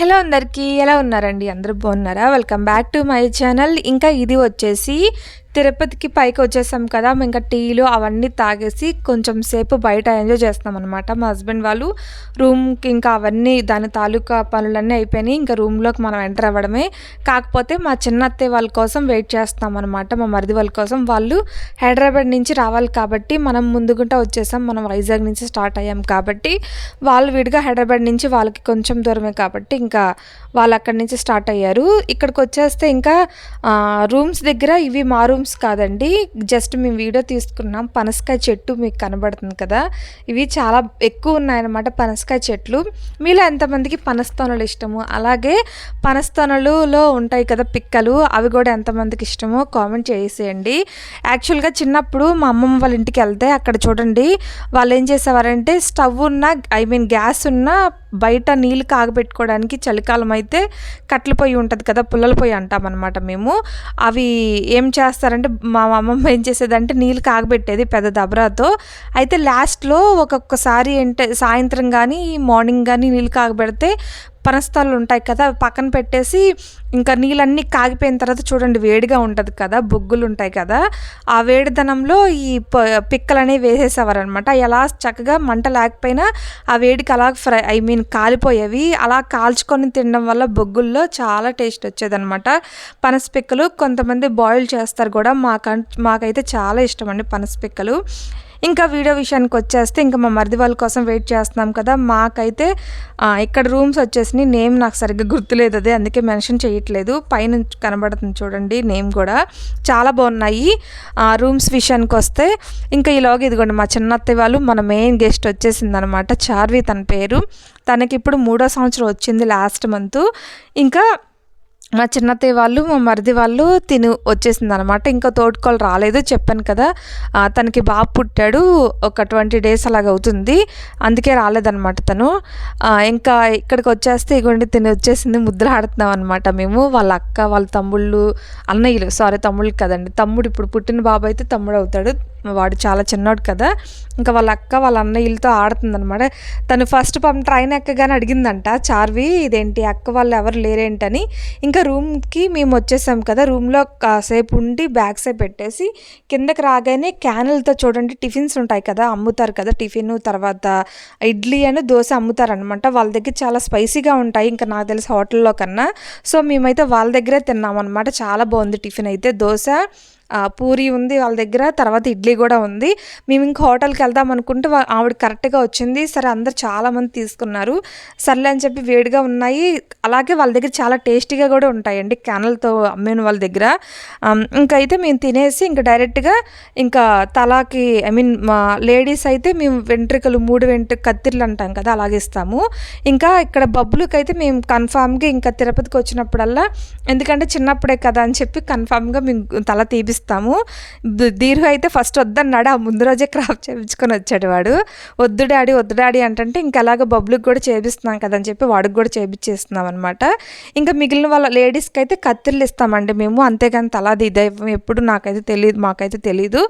Hello అందరికీ ఎలా ఉన్నారండి? అందరూ బాగున్నారా? Welcome back to my channel ఇంకా ఇది వచ్చేసి తిరుపతికి పైకి వచ్చేసాం కదా మేము ఇంకా టీలు అవన్నీ తాగేసి కొంచెం సేపు బయట ఎంజాయ్ చేస్తాం అనమాట మా హస్బెండ్ వాళ్ళు రూమ్కి ఇంకా అవన్నీ దాని తాలూకా పనులన్నీ అయిపోయినాయి. ఇంకా రూమ్లోకి మనం ఎంటర్ అవ్వడమే. కాకపోతే మా చిన్న అత్తయ్య వాళ్ళ కోసం వెయిట్ చేస్తాం అనమాట మా మరిది వాళ్ళ కోసం. వాళ్ళు హైదరాబాద్ నుంచి రావాలి కాబట్టి మనం ముందుగుంటా వచ్చేసాం. మనం వైజాగ్ నుంచి స్టార్ట్ అయ్యాం కాబట్టి వాళ్ళు విడిగా హైదరాబాద్ నుంచి వాళ్ళకి కొంచెం దూరమే కాబట్టి ఇంకా వాళ్ళు అక్కడి నుంచి స్టార్ట్ అయ్యారు. ఇక్కడికి వచ్చేస్తే ఇంకా రూమ్స్ దగ్గర ఇవి మా రూమ్స్ కాదండి. జస్ట్ మేము వీడియో తీసుకున్నాం. పనసకాయ చెట్టు మీకు కనబడుతుంది కదా. ఇవి చాలా ఎక్కువ ఉన్నాయన్నమాట పనసకాయ చెట్లు. మీలో ఎంతమందికి పనస్తోనలు ఇష్టము? అలాగే పనస్తోనలులో ఉంటాయి కదా పిక్కలు అవి కూడా ఎంతమందికి ఇష్టమో కామెంట్ చేసేయండి. యాక్చువల్గా చిన్నప్పుడు మా అమ్మమ్మ వాళ్ళ ఇంటికి వెళ్తే అక్కడ చూడండి వాళ్ళు ఏం చేసేవారంటే స్టవ్ ఉన్న ఐ మీన్ గ్యాస్ ఉన్న బయట నీళ్ళు కాగబెట్టుకోవడానికి చలికాలం అయితే కట్టెల పొయ్యి ఉంటుంది కదా పుల్లల పొయ్యి అంటామన్నమాట మేము. అవి ఏం చేస్తారు చేస్తారంటే మా అమ్మమ్మ ఏం చేసేదంటే నీళ్ళు కాగబెట్టేది పెద్ద దబరాతో. అయితే లాస్ట్లో ఒక్కొక్కసారి ఏంటే సాయంత్రం కానీ మార్నింగ్ కానీ నీళ్ళు కాగబెడితే పనస్తాలు ఉంటాయి కదా పక్కన పెట్టేసి ఇంకా నీళ్ళన్నీ కాగిపోయిన తర్వాత చూడండి వేడిగా ఉంటుంది కదా బొగ్గులు ఉంటాయి కదా ఆ వేడిదనంలో ఈ ప- పిక్కలు అనేవి వేసేసేవారనమాట ఎలా చక్కగా మంట లేకపోయినా ఆ వేడికి అలా ఫ్రై ఐ మీన్ కాలిపోయేవి. అలా కాల్చుకొని తినడం వల్ల బొగ్గుల్లో చాలా టేస్ట్ వచ్చేదనమాట పనస పిక్కలు కొంతమంది బాయిల్ చేస్తారు కూడా మాకం మాకైతే చాలా ఇష్టం అండి పనస పిక్కలు. ఇంకా వీడియో విషయానికి వచ్చేస్తే ఇంకా మా మరిది వాళ్ళ కోసం వెయిట్ చేస్తున్నాం కదా. మాకైతే ఇక్కడ రూమ్స్ వచ్చేసి నేమ్ నాకు సరిగ్గా గుర్తులేదు అదే. అందుకే మెన్షన్ చేయట్లేదు. పైన కనబడుతుంది చూడండి నేమ్ కూడా. చాలా బాగున్నాయి. ఆ, రూమ్స్ విషయానికి వస్తే ఇంకా ఈలోగా ఇదిగోండి మా చిన్నత్తయ్య వాళ్ళు మన మెయిన్ గెస్ట్ వచ్చేసింది అనమాట చార్వి తన పేరు. తనకి ఇప్పుడు మూడో సంవత్సరం వచ్చింది లాస్ట్ మంత్ ఇంకా మా చిన్నత్తయ్య వాళ్ళు మా మరిది వాళ్ళు తిని వచ్చేసింది అనమాట ఇంకా తోడుకోలు రాలేదు చెప్పాను కదా. తనకి బాబు పుట్టాడు ఒక ట్వంటీ డేస్ అలాగ అవుతుంది. అందుకే రాలేదనమాట తను. ఇంకా ఇక్కడికి వచ్చేస్తే ఇగోండి తిని వచ్చేసింది ముద్దులు ఆడుతున్నాం అనమాట మేము. వాళ్ళ అక్క వాళ్ళ తమ్ముళ్ళు అన్నయ్యలు సారీ తమ్ముళ్ళు కదండి. తమ్ముడు ఇప్పుడు పుట్టిన బాబు అయితే తమ్ముడు అవుతాడు. వాడు చాలా చిన్నోడు కదా. ఇంకా వాళ్ళ అక్క వాళ్ళ అన్నయ్యలతో ఆడుతుందనమాట తను ఫస్ట్ పాపం ట్రైన్ ఎక్కగానే అడిగిందంట చార్వి ఇదేంటి? అక్క వాళ్ళు ఎవరు లేరేంటని. ఇంకా రూమ్కి మేము వచ్చేసాం కదా రూమ్లో కాసేపు ఉండి బ్యాగ్స్ పెట్టేసి కిందకి రాగానే క్యానల్తో చూడండి టిఫిన్స్ ఉంటాయి కదా అమ్ముతారు కదా టిఫిన్ తర్వాత ఇడ్లీ అని దోశ అమ్ముతారు అనమాట వాళ్ళ దగ్గర చాలా స్పైసీగా ఉంటాయి ఇంకా నాకు తెలిసి హోటల్లో కన్నా. సో మేమైతే వాళ్ళ దగ్గరే తిన్నాం అనమాట చాలా బాగుంది టిఫిన్ అయితే. దోశ పూరి ఉంది వాళ్ళ దగ్గర తర్వాత ఇడ్లీ కూడా ఉంది. మేము ఇంకా హోటల్కి వెళ్దాం అనుకుంటే ఆవిడ కరెక్ట్గా వచ్చింది. సరే అందరు చాలామంది తీసుకున్నారు. సర్లే అని చెప్పి వేడిగా ఉన్నాయి. అలాగే వాళ్ళ దగ్గర చాలా టేస్టీగా కూడా ఉంటాయండి క్యానల్తో అమ్మిన వాళ్ళ దగ్గర. ఇంకా అయితే మేము తినేసి ఇంకా డైరెక్ట్గా ఇంకా తలాకి ఐ మీన్ మా లేడీస్ అయితే మేము వెంట్రుకలు మూడు వెంట్రు కత్తిర్లు అంటాం కదా అలాగే ఇస్తాము. ఇంకా ఇక్కడ బబ్బులకి అయితే మేము కన్ఫామ్గా ఇంకా తిరుపతికి వచ్చినప్పుడల్లా ఎందుకంటే చిన్నప్పుడే కదా అని చెప్పి కన్ఫామ్గా మేము తల తీపిస్తాం. ది- దీర్ఘ అయితే ఫస్ట్ వద్దన్నాడు. ఆ ముందు రోజే క్రాప్ చేయించుకొని వచ్చాడు వాడు. వద్దు డాడీ వద్దు డాడీ అంటే ఇంకా అలాగ బబ్బులకు కూడా చేపిస్తున్నాం కదా అని చెప్పి వాడికి కూడా చేపించేస్తున్నాం అనమాట ఇంకా మిగిలిన వాళ్ళ లేడీస్కి అయితే కత్తిర్లు ఇస్తామండి మేము. అంతేగాని తలాది ఇదే. ఎప్పుడు నాకైతే తెలియదు మాకైతే తెలీదు.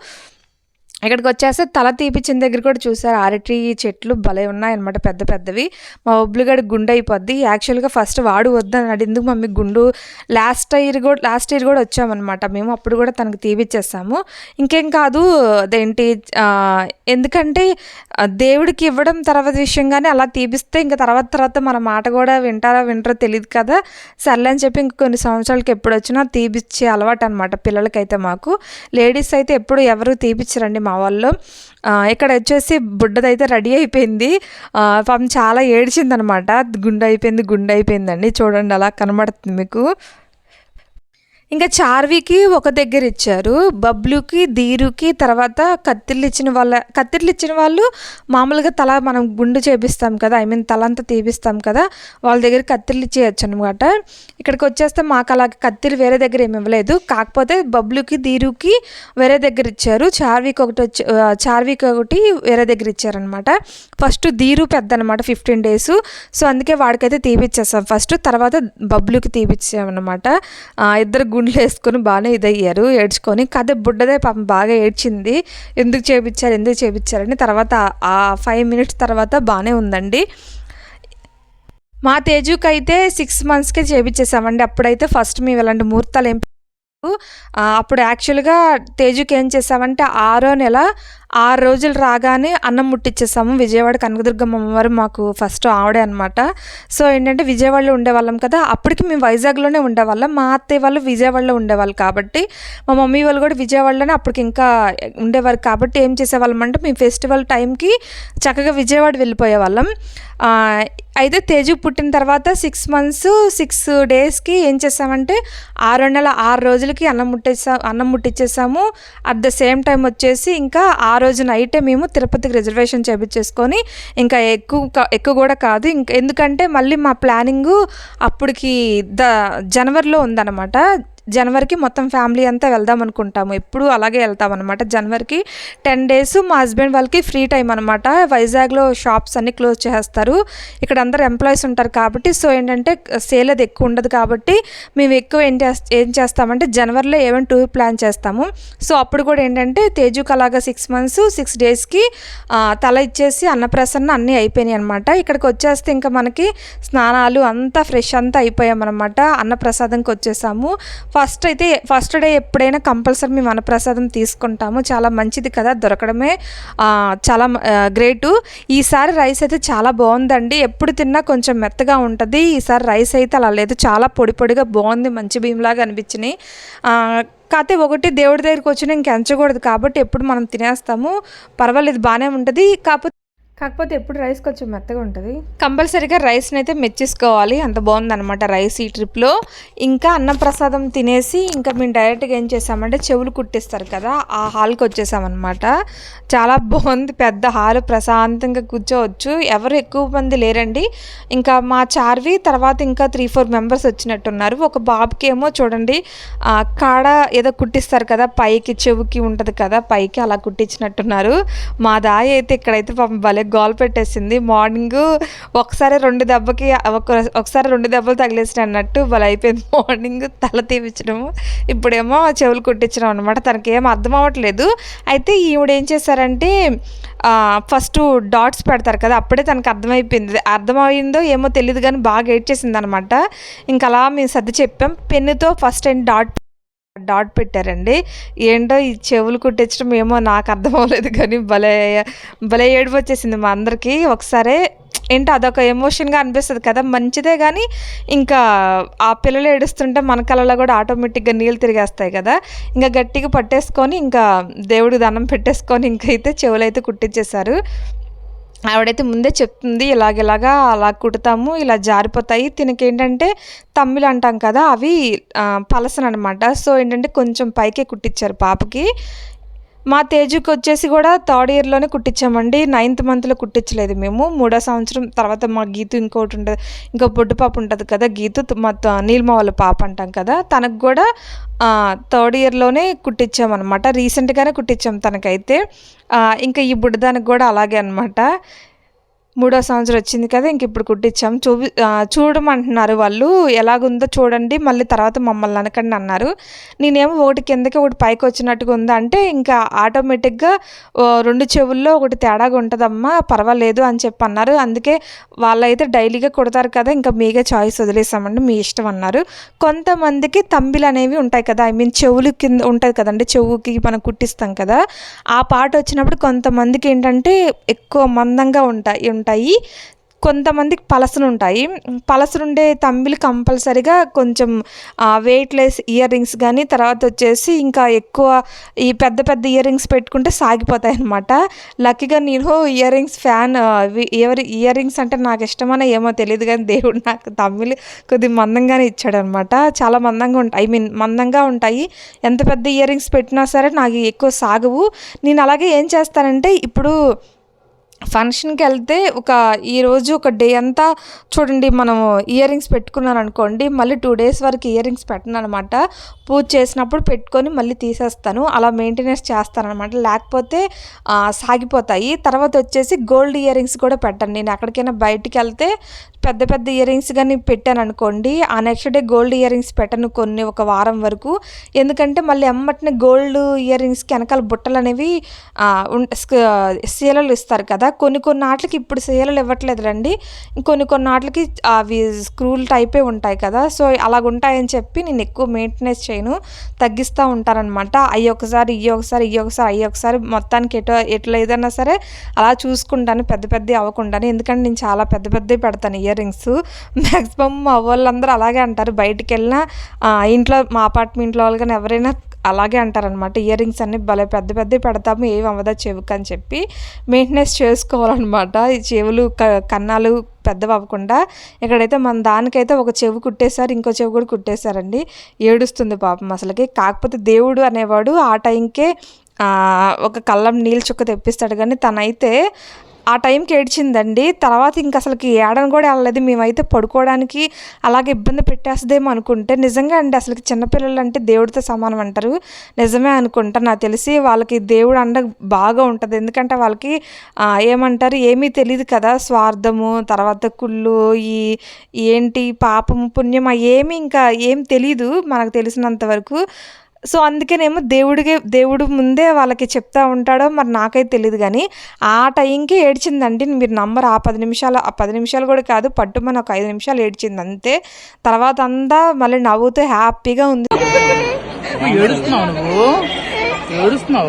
ఇక్కడికి వచ్చేస్తే తల తీపిచ్చిన దగ్గర కూడా చూసారు. అరటి చెట్లు భలే ఉన్నాయన్నమాట పెద్ద పెద్దవి. మా ఒబ్లుగడి గుండె అయిపోద్ది. యాక్చువల్గా ఫస్ట్ వాడు వద్దని అడిగిందుకు మమ్మీ గుండు? లాస్ట్ ఇయర్ కూడా లాస్ట్ ఇయర్ కూడా వచ్చామన్నమాట మేము అప్పుడు కూడా తనకు తీపిచ్చేస్తాము ఇంకేం కాదు అదేంటి ఎందుకంటే దేవుడికి ఇవ్వడం తర్వాత విషయంగానే అలా తీపిస్తే ఇంకా తర్వాత తర్వాత మన మాట కూడా వింటారా వింటారో తెలియదు కదా. సర్లే అని చెప్పి ఇంక కొన్ని సంవత్సరాలకి ఎప్పుడు వచ్చినా తీపిచ్చే అలవాటు అనమాట పిల్లలకైతే మాకు. లేడీస్ అయితే ఎప్పుడు ఎవరు తీపిచ్చరండి. మా వాళ్ళు. ఇక్కడ వచ్చేసి బుడ్డదైతే రెడీ అయిపోయింది. పాపం చాలా ఏడ్చిందనమాట. గుండె అయిపోయింది గుండె అయిపోయిందండి. చూడండి అలా కనబడుతుంది మీకు. ఇంకా చార్వికి ఒక దగ్గర ఇచ్చారు బబ్లుకి ధీరుకి తర్వాత కత్తిర్లు ఇచ్చిన వాళ్ళ కత్తిర్లు ఇచ్చిన వాళ్ళు మామూలుగా తల మనం గుండు చేపిస్తాం కదా ఐ మీన్ తల అంతా తీపిస్తాం కదా వాళ్ళ దగ్గర కత్తిర్లు ఇచ్చేయచ్చు అనమాట ఇక్కడికి వచ్చేస్తే మాకు అలా కత్తిరి వేరే దగ్గర ఏమి ఇవ్వలేదు. కాకపోతే బబ్లుకి ధీరుకి వేరే దగ్గర ఇచ్చారు. చార్వికి ఒకటి వచ్చి చార్వికి ఒకటి వేరే దగ్గర ఇచ్చారనమాట ఫస్ట్ ధీరు పెద్ద అనమాట ఫిఫ్టీన్ డేస్ సో అందుకే వాడికైతే తీపిచ్చేస్తాం ఫస్ట్ తర్వాత బబ్లుకి తీపిచ్చామన్నమాట ఇద్దరు గుండ్లు వేసుకొని బాగానే ఇదయ్యారు. ఏడ్చుకొని కథ బుడ్డదే పాపం బాగా ఏడ్చింది. ఎందుకు చేపించారు ఎందుకు చేపించారని తర్వాత ఆ ఫైవ్ మినిట్స్ తర్వాత బాగానే ఉందండి. మా తేజుకి అయితే సిక్స్ మంత్స్కే చేపించేసామండి అప్పుడైతే ఫస్ట్ మేము ఇలాంటి ముహూర్తాలు ఏం అప్పుడు యాక్చువల్గా తేజుకి ఏం చేసామంటే ఆరో నెల ఆరు రోజులు రాగానే అన్నం ముట్టించేసాము విజయవాడ కనకదుర్గమ్మ అమ్మవారు మాకు ఫస్ట్ ఆవిడే అనమాట సో ఏంటంటే విజయవాడలో ఉండేవాళ్ళం కదా అప్పటికి మేము వైజాగ్లోనే ఉండేవాళ్ళం. మా అత్తయ్య వాళ్ళు విజయవాడలో ఉండేవాళ్ళు కాబట్టి మా మమ్మీ వాళ్ళు కూడా విజయవాడలోనే అప్పటికి ఇంకా ఉండేవారు కాబట్టి ఏం చేసేవాళ్ళం అంటే మేము ఫెస్టివల్ టైంకి చక్కగా విజయవాడ వెళ్ళిపోయేవాళ్ళం. అయితే తేజు పుట్టిన తర్వాత సిక్స్ మంత్స్ సిక్స్ డేస్కి ఏం చేసామంటే ఆరు నెల ఆరు రోజులకి అన్నం ముట్టేసా అన్నం ముట్టించేసాము అట్ ద సేమ్ టైం వచ్చేసి ఇంకా ఆ రోజు నైటే మేము తిరుపతికి రిజర్వేషన్ చేపించేసుకొని ఇంకా ఎక్కువ ఎక్కువ కూడా కాదు. ఇంకా ఎందుకంటే మళ్ళీ మా ప్లానింగ్ అప్పటికి ద జనవరిలో ఉందన్నమాట. జనవరికి మొత్తం ఫ్యామిలీ అంతా వెళ్దాం అనుకుంటాము. ఎప్పుడు అలాగే వెళ్తాం అనమాట జనవరికి టెన్ డేస్ మా హస్బెండ్ వాళ్ళకి ఫ్రీ టైం అనమాట వైజాగ్లో షాప్స్ అన్నీ క్లోజ్ చేస్తారు ఇక్కడ అందరు ఎంప్లాయీస్ ఉంటారు కాబట్టి సో ఏంటంటే సేల్ అది ఎక్కువ ఉండదు కాబట్టి మేము ఎక్కువ ఏం చేస్తా ఏం చేస్తామంటే జనవరిలో ఏమైనా టూర్ ప్లాన్ చేస్తాము. సో అప్పుడు కూడా ఏంటంటే తేజు కలాగ సిక్స్ మంత్స్ సిక్స్ డేస్కి తల ఇచ్చేసి అన్నప్రసన్న అన్నీ అయిపోయినాయి అనమాట ఇక్కడికి వచ్చేస్తే ఇంకా మనకి స్నానాలు అంతా ఫ్రెష్ అంతా అయిపోయామన్నమాట. అన్నప్రసాదంకి వచ్చేసాము. ఫస్ట్ అయితే ఫస్ట్ డే ఎప్పుడైనా కంపల్సరీ మేము వనప్రసాదం తీసుకుంటాము. చాలా మంచిది కదా దొరకడమే చాలా గ్రేటు. ఈసారి రైస్ అయితే చాలా బాగుందండి. ఎప్పుడు తిన్నా కొంచెం మెత్తగా ఉంటుంది. ఈసారి రైస్ అయితే అలా లేదు. చాలా పొడి పొడిగా బాగుంది మంచి బియ్యంలాగా అనిపించినాయి. కాకపోతే ఒకటి దేవుడి దగ్గరికి వచ్చినా ఇంకెంచకూడదు కాబట్టి ఎప్పుడు మనం తినేస్తాము. పర్వాలేదు బాగానే ఉంటుంది. కాకపోతే కాకపోతే ఎప్పుడు రైస్ కొంచెం మెత్తగా ఉంటుంది. కంపల్సరీగా రైస్ని అయితే మెచ్చేసుకోవాలి. అంత బాగుందన్నమాట రైస్ ఈ ట్రిప్లో. ఇంకా అన్నప్రసాదం తినేసి ఇంకా మేము డైరెక్ట్గా ఏం చేసామంటే చెవులు కుట్టిస్తారు కదా ఆ హాల్కి వచ్చేసామన్నమాట. చాలా బాగుంది. పెద్ద హాల్ ప్రశాంతంగా కూర్చోవచ్చు. ఎవరు ఎక్కువ మంది లేరండి. ఇంకా మా చార్వి తర్వాత ఇంకా త్రీ ఫోర్ మెంబర్స్ వచ్చినట్టున్నారు. ఒక బాబుకి ఏమో చూడండి కాడ ఏదో కుట్టిస్తారు కదా పైకి చెవుకి ఉంటుంది కదా పైకి అలా కుట్టించినట్టున్నారు. మా దాయ అయితే ఇక్కడైతే పాపం భలే గోల్ పెట్టేసింది. మార్నింగ్ ఒకసారి రెండు దెబ్బకి ఒక ఒకసారి రెండు దెబ్బలు తగిలేసిన అన్నట్టు వాళ్ళు అయిపోయింది. మార్నింగ్ తల తీపించడము ఇప్పుడేమో చెవులు కుట్టించడం అనమాట తనకి ఏం అర్థం అవ్వట్లేదు. అయితే ఈవిడ ఏం చేశారంటే ఫస్ట్ డాట్స్ పెడతారు కదా అప్పుడే తనకు అర్థమైపోయింది. అర్థమైందో ఏమో తెలియదు కానీ బాగా ఏడ్చేసింది అనమాట ఇంకా అలా మేము సర్ది చెప్పాం. పెన్నుతో ఫస్ట్ అండ్ డాట్ డాట్ పెట్టారండి. ఏంటో ఈ చెవులు కుట్టించడం ఏమో నాకు అర్థం అవ్వలేదు కానీ భలే భలే ఏడుపు వచ్చేసింది మా అందరికీ. ఒకసారి ఏంటో అదొక ఎమోషన్గా అనిపిస్తుంది కదా మంచిదే కానీ ఇంకా ఆ పిల్లలు ఏడుస్తుంటే మన కళ్ళలో కూడా ఆటోమేటిక్గా నీళ్ళు తిరిగేస్తాయి కదా. ఇంకా గట్టిగా పట్టేసుకొని ఇంకా దేవుడికి దండం పెట్టేసుకొని ఇంకైతే చెవులు అయితే కుట్టించేశారు. ఆవిడైతే ముందే చెప్తుంది ఇలాగ అలా కుడతాము ఇలా జారిపోతాయి. తినకి ఏంటంటే తమ్మిలు అంటాం కదా అవి పలసన అనమాట సో ఏంటంటే కొంచెం పైకే కుట్టించారు పాపకి. మా తేజుకి వచ్చేసి కూడా థర్డ్ ఇయర్లోనే కుట్టించామండి. నైన్త్ మంత్లో కుట్టించలేదు మేము. మూడో సంవత్సరం తర్వాత మా గీతు ఇంకోటి ఉంటుంది ఇంకో బొడ్డు పాప ఉంటుంది కదా గీతు మా త- వాళ్ళ పాప అంటాం కదా తనకు కూడా థర్డ్ ఇయర్లోనే కుట్టించామన్నమాట. రీసెంట్గానే కుట్టించాం తనకైతే. ఇంకా ఈ బుడ్డదానికి కూడా అలాగే అనమాట మూడో సంవత్సరం వచ్చింది కదా ఇంక ఇప్పుడు కుట్టించాం చూపి చూడమంటున్నారు వాళ్ళు ఎలాగుందో చూడండి మళ్ళీ తర్వాత మమ్మల్ని అనకండి అన్నారు. నేనేమో ఒకటి కిందకి ఒకటి పైకి వచ్చినట్టుగా ఉందా అంటే ఇంకా ఆటోమేటిక్గా రెండు చెవుల్లో ఒకటి తేడాగా ఉంటుందమ్మా పర్వాలేదు అని చెప్పి అన్నారు. అందుకే వాళ్ళైతే డైలీగా కుడతారు కదా ఇంకా మీగా చాయిస్ వదిలేసామండి మీ ఇష్టం అన్నారు. కొంతమందికి తంబిలు అనేవి ఉంటాయి కదా ఐ మీన్ చెవులు కింద ఉంటుంది కదండి చెవుకి మనం కుట్టిస్తాం కదా ఆ పాట వచ్చినప్పుడు కొంతమందికి ఏంటంటే ఎక్కువ మందంగా ఉంటాయి ఉంటాయి. కొంతమందికి పలసలు ఉంటాయి. పలసలు ఉండే తంబిలు కంపల్సరిగా కొంచెం వెయిట్ లెస్ ఇయర్ రింగ్స్ కానీ తర్వాత వచ్చేసి ఇంకా ఎక్కువ ఈ పెద్ద పెద్ద ఇయర్ రింగ్స్ పెట్టుకుంటే సాగిపోతాయి అనమాట లక్కీగా నేను ఇయర్ రింగ్స్ ఫ్యాన్ ఎవరి ఇయర్ రింగ్స్ అంటే నాకు ఇష్టమని ఏమో తెలియదు కానీ దేవుడు నాకు తమిళ్ కొద్ది మందంగానే ఇచ్చాడనమాట చాలా మందంగా ఉంటాయి ఐ మీన్ మందంగా ఉంటాయి. ఎంత పెద్ద ఇయర్ రింగ్స్ పెట్టినా సరే నాకు ఎక్కువ సాగవు. నేను అలాగే ఏం చేస్తానంటే ఇప్పుడు ఫంక్షన్కి వెళ్తే ఒక ఈరోజు ఒక డే అంతా చూడండి మనం ఇయర్ రింగ్స్ పెట్టుకున్నాను అనుకోండి మళ్ళీ టూ డేస్ వరకు ఇయర్ రింగ్స్ పెట్టను అనమాట పూజ చేసినప్పుడు పెట్టుకొని మళ్ళీ తీసేస్తాను. అలా మెయింటెనెన్స్ చేస్తాను అనమాట లేకపోతే సాగిపోతాయి. తర్వాత వచ్చేసి గోల్డ్ ఇయర్ రింగ్స్ కూడా పెట్టండి నేను ఎక్కడికైనా బయటికి వెళ్తే పెద్ద పెద్ద ఇయర్ రింగ్స్ కానీ పెట్టాను అనుకోండి ఆ next day gold ear rings పెట్టను కొన్ని ఒక వారం వరకు. ఎందుకంటే మళ్ళీ ఎమ్మటినే గోల్డ్ ఇయర్ రింగ్స్కి వెనకాల బుట్టలు అనేవి సీలలు ఇస్తారు కదా కొన్ని కొన్ని ఆటలకి ఇప్పుడు సేలలు ఇవ్వట్లేదు రండి. కొన్ని కొన్ని ఆటలకి అవి స్క్రూల్ టైపే ఉంటాయి కదా. సో అలాగ ఉంటాయని చెప్పి నేను ఎక్కువ మెయింటెనెన్స్ చేయను. తగ్గిస్తూ ఉంటారనమాట అయ్యి ఒకసారి ఇయ్యి ఒకసారి ఇయ్యి ఒకసారి అయ్యి ఒకసారి మొత్తానికి ఎటు ఎట్లా ఏదైనా సరే అలా చూసుకుంటాను. పెద్ద పెద్ద అవ్వకుండాను. ఎందుకంటే నేను చాలా పెద్ద పెద్దవి పెడతాను ఇయర్ రింగ్స్. మ్యాక్సిమం మా వాళ్ళందరూ అలాగే అంటారు. బయటికి వెళ్ళినా ఇంట్లో మా అపార్ట్మెంట్లో వాళ్ళు కానీ ఎవరైనా అలాగే అంటారనమాట ఇయర్ రింగ్స్ అన్ని భలే పెద్ద పెద్ద పెడతాము ఏం అవ్వదా చెవుకు అని చెప్పి మెయింటెనెన్స్ చేసుకోవాలన్నమాట. ఈ చెవులు క- కన్నాలు పెద్దవి అవ్వకుండా ఇక్కడైతే మన దానికైతే ఒక చెవు కుట్టేశారు ఇంకో చెవు కూడా కుట్టేశారండి. ఏడుస్తుంది పాపం అసలుకి. కాకపోతే దేవుడు అనేవాడు ఆ టైంకే ఒక కళ్ళం నీళ్ళు చుక్క తెప్పిస్తాడు. కానీ తనైతే ఆ టైంకి ఏడ్చిందండి. తర్వాత ఇంక అసలుకి ఏడని కూడా వెళ్ళలేదు. మేమైతే పడుకోవడానికి అలాగే ఇబ్బంది పెట్టేస్తుందేమో అనుకుంటే నిజంగా అండి అసలుకి చిన్నపిల్లలు అంటే దేవుడితో సమానం అంటారు. నిజమే అనుకుంటా. నాకు తెలిసి వాళ్ళకి దేవుడు అండ బాగా ఉంటుంది. ఎందుకంటే వాళ్ళకి ఏమంటారు? ఏమీ తెలియదు కదా స్వార్థము తర్వాత కుళ్ళు ఈ ఏంటి పాపము పుణ్యం అవి ఏమీ ఇంకా ఏం తెలీదు మనకు తెలిసినంత వరకు. సో అందుకేనేమో దేవుడికి దేవుడు ముందే వాళ్ళకి చెప్తా ఉంటాడో మరి నాకైతే తెలియదు కానీ ఆ టైంకి ఏడ్చిందండి. మీరు నంబర్ ఆ పది నిమిషాలు ఆ పది నిమిషాలు కూడా కాదు పట్టుమని ఒక ఐదు నిమిషాలు ఏడ్చింది అంతే. తర్వాత అంతా మళ్ళీ నవ్వుతూ హ్యాపీగా ఉంది. ఏడుస్తున్నావు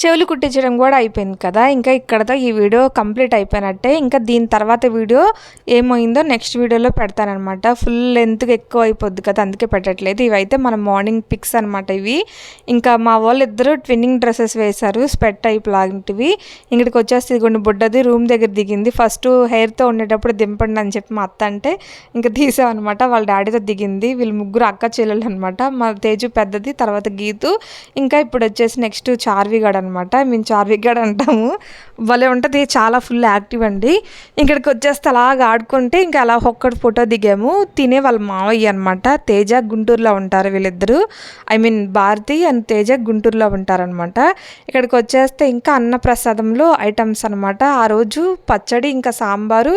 చెవులు కుట్టించడం కూడా అయిపోయింది కదా. ఇంకా ఇక్కడతో ఈ వీడియో కంప్లీట్ అయిపోయినట్టే. ఇంకా దీని తర్వాత వీడియో ఏమైందో నెక్స్ట్ వీడియోలో పెడతానమాట ఫుల్ లెంత్గా ఎక్కువ అయిపోద్ది కదా అందుకే పెట్టట్లేదు. ఇవైతే మన మార్నింగ్ పిక్స్ అనమాట ఇవి. ఇంకా మా వాళ్ళు ఇద్దరు ట్విన్నింగ్ డ్రెస్సెస్ వేశారు స్పెట్ టైప్ లాంటివి. ఇక్కడికి వచ్చేస్తే ఇదిగోండి బుడ్డది రూమ్ దగ్గర దిగింది. ఫస్ట్ హెయిర్తో ఉండేటప్పుడు దింపండి అని చెప్పి మా అత్త అంటే ఇంకా తీసామన్నమాట. వాళ్ళ డాడీతో దిగింది. వీళ్ళు ముగ్గురు అక్క చెల్లెలు అనమాట మా తేజు పెద్దది తర్వాత గీతు. ఇంకా ఇప్పుడు వచ్చేసి నెక్స్ట్ చార్విగాడ్ అనమాట అనమాట మేము చార్విగాడ్ అంటాము. భలే ఉంటుంది. చాలా ఫుల్ యాక్టివ్ అండి. ఇక్కడికి వచ్చేస్తే అలాగ ఆడుకుంటే ఇంకా అలా ఒక్కటి ఫోటో దిగాము. తినే వాళ్ళ మావయ్య అనమాట తేజ గుంటూరులో ఉంటారు వీళ్ళిద్దరూ. I mean Bharati and Teja గుంటూరులో ఉంటారనమాట ఇక్కడికి వచ్చేస్తే ఇంకా అన్నప్రసాదంలో ఐటమ్స్ అనమాట ఆ రోజు పచ్చడి ఇంకా సాంబారు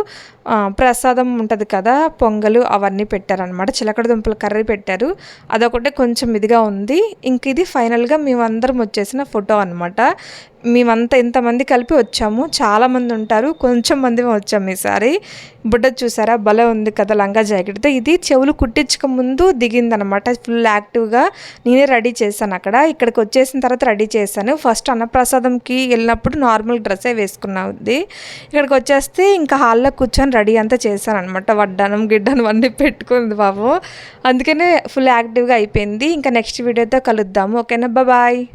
ప్రసాదం ఉంటుంది కదా పొంగలు అవన్నీ పెట్టారనమాట చిలకడ దుంపల కర్రీ పెట్టారు. అదొకటి కొంచెం ఇదిగా ఉంది. ఇంక ఇది ఫైనల్గా మేమందరం వచ్చేసిన ఫోటో అనమాట మేమంతా ఇంతమంది కలిపి వచ్చాము. చాలామంది ఉంటారు. కొంచెం మంది వచ్చాము ఈసారి. బుడ్డ చూసారా? భలే ఉంది కదా లంగా జాకెట్తో. ఇది చెవులు కుట్టించక ముందు దిగిందనమాట. ఫుల్ యాక్టివ్గా నేనే రెడీ చేశాను అక్కడ. ఇక్కడికి వచ్చేసిన తర్వాత రెడీ చేశాను. ఫస్ట్ అన్నప్రసాదంకి వెళ్ళినప్పుడు నార్మల్ డ్రెస్సే వేసుకున్నది ఇక్కడికి వచ్చేస్తే ఇంకా హాల్లో కూర్చొని రెడీ అంతా చేశాను అనమాట వడ్డానం గిడ్డానం అన్నీ పెట్టుకుంది బాబు. అందుకనే ఫుల్ యాక్టివ్గా అయిపోయింది. ఇంకా నెక్స్ట్ వీడియోతో కలుద్దాము. ఓకేనా? బాయ్.